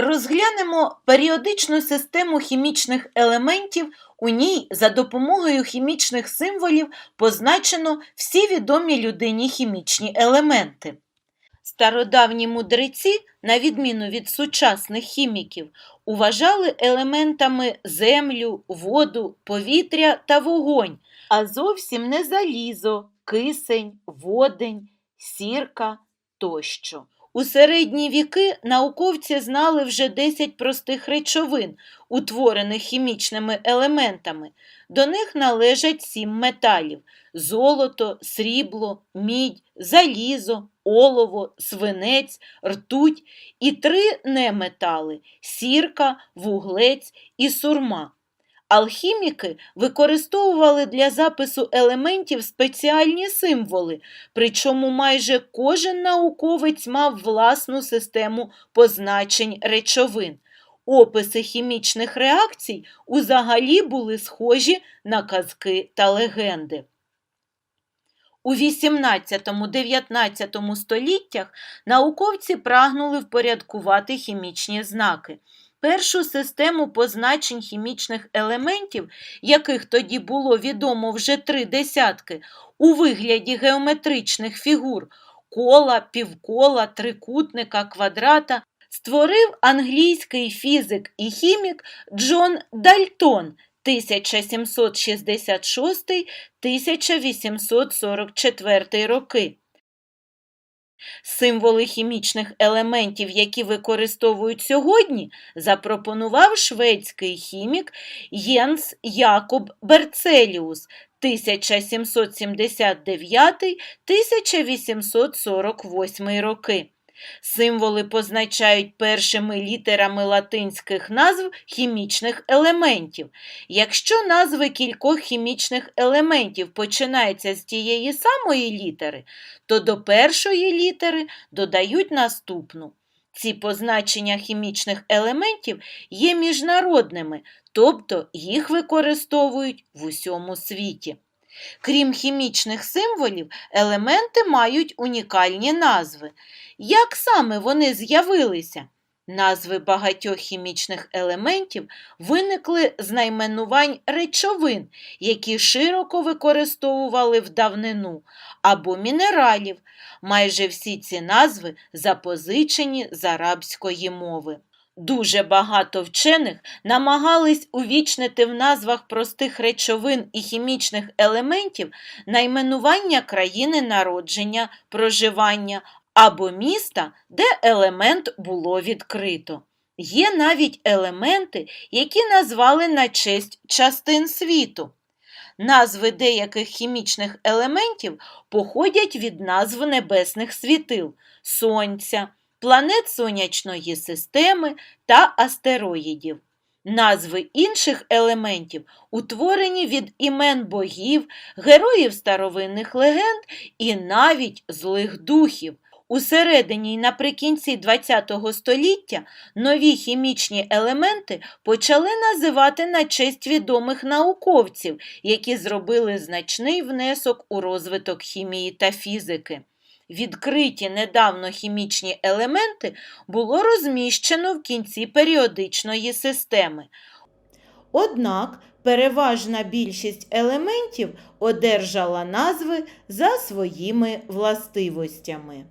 Розглянемо періодичну систему хімічних елементів. У ній за допомогою хімічних символів позначено всі відомі людині хімічні елементи. Стародавні мудреці, на відміну від сучасних хіміків, уважали елементами землю, воду, повітря та вогонь, а зовсім не залізо, кисень, водень, сірка тощо. У середні віки науковці знали вже 10 простих речовин, утворених хімічними елементами. До них належать сім металів золото, срібло, мідь, залізо, олово, свинець, ртуть і три неметали сірка, вуглець і сурма. Алхіміки використовували для запису елементів спеціальні символи, причому майже кожен науковець мав власну систему позначень речовин. Описи хімічних реакцій узагалі були схожі на казки та легенди. У 18-19 століттях науковці прагнули впорядкувати хімічні знаки. Першу систему позначень хімічних елементів, яких тоді було відомо вже три десятки, у вигляді геометричних фігур кола, півкола, трикутника, квадрата, створив англійський фізик і хімік Джон Дальтон 1766-1844 роки. Символи хімічних елементів, які використовують сьогодні, запропонував шведський хімік Єнс Якоб Берцеліус 1779-1848 роки. Символи позначають першими літерами латинських назв хімічних елементів. Якщо назви кількох хімічних елементів починаються з тієї самої літери, то до першої літери додають наступну. Ці позначення хімічних елементів є міжнародними, тобто їх використовують в усьому світі. Крім хімічних символів, елементи мають унікальні назви. Як саме вони з'явилися? Назви багатьох хімічних елементів виникли з найменувань речовин, які широко використовували в давнину, або мінералів. Майже всі ці назви запозичені з арабської мови. Дуже багато вчених намагались увічнити в назвах простих речовин і хімічних елементів найменування країни народження, проживання або міста, де елемент було відкрито. Є навіть елементи, які назвали на честь частин світу. Назви деяких хімічних елементів походять від назв небесних світил Сонця, планет сонячної системи та астероїдів. Назви інших елементів утворені від імен богів, героїв старовинних легенд і навіть злих духів. У середині й наприкінці ХХ століття нові хімічні елементи почали називати на честь відомих науковців, які зробили значний внесок у розвиток хімії та фізики. Відкриті недавно хімічні елементи було розміщено в кінці періодичної системи. Однак переважна більшість елементів одержала назви за своїми властивостями.